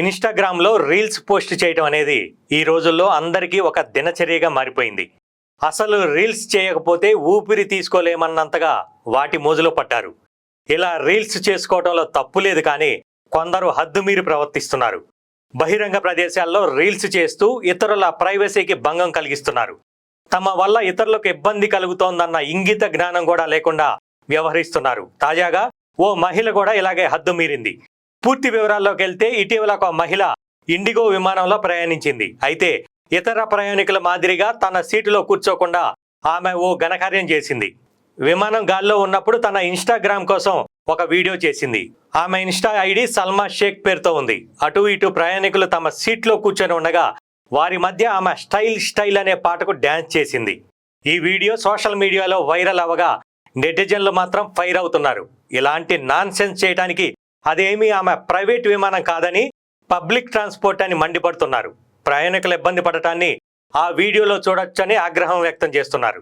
ఇన్స్టాగ్రామ్లో reels post చేయడం అనేది ఈ రోజుల్లో అందరికీ ఒక దినచర్యగా మారిపోయింది. అసలు రీల్స్ చేయకపోతే ఊపిరి తీసుకోలేమన్నంతగా వాటి మోజులో పడ్డారు. ఇలా రీల్స్ చేసుకోవడంలో తప్పు లేదు కానీ కొందరు హద్దుమీరి ప్రవర్తిస్తున్నారు. బహిరంగ ప్రదేశాల్లో రీల్స్ చేస్తూ ఇతరుల ప్రైవసీకి భంగం కలిగిస్తున్నారు. తమ వల్ల ఇతరులకు ఇబ్బంది కలుగుతోందన్న ఇంగిత జ్ఞానం కూడా లేకుండా వ్యవహరిస్తున్నారు. తాజాగా ఓ మహిళ కూడా ఇలాగే హద్దు మీరింది. పూర్తి వివరాల్లోకి వెళ్తే ఇటీవల ఒక మహిళ ఇండిగో విమానంలో ప్రయాణించింది. అయితే ఇతర ప్రయాణికుల మాదిరిగా తన సీటులో కూర్చోకుండా ఆమె ఓ ఘనకార్యం చేసింది. విమానం గాల్లో ఉన్నప్పుడు తన ఇన్స్టాగ్రామ్ కోసం ఒక వీడియో చేసింది. ఆమె ఇన్స్టా ఐడి సల్మా షేక్ పేరుతో ఉంది. అటు ఇటు ప్రయాణికులు తమ సీట్లో కూర్చొని ఉండగా వారి మధ్య ఆమె స్టైల్ స్టైల్ అనే పాటకు డ్యాన్స్ చేసింది. ఈ వీడియో సోషల్ మీడియాలో వైరల్ అవ్వగా నెటిజన్లు మాత్రం ఫైర్ అవుతున్నారు. ఇలాంటి నాన్ సెన్స్ చేయడానికి అదేమీ ఆమె ప్రైవేట్ విమానం కాదని పబ్లిక్ ట్రాన్స్పోర్ట్ అని మండిపడుతున్నారు. ప్రయాణికులు ఇబ్బంది పడటాన్ని ఆ వీడియోలో చూడొచ్చని ఆగ్రహం వ్యక్తం చేస్తున్నారు.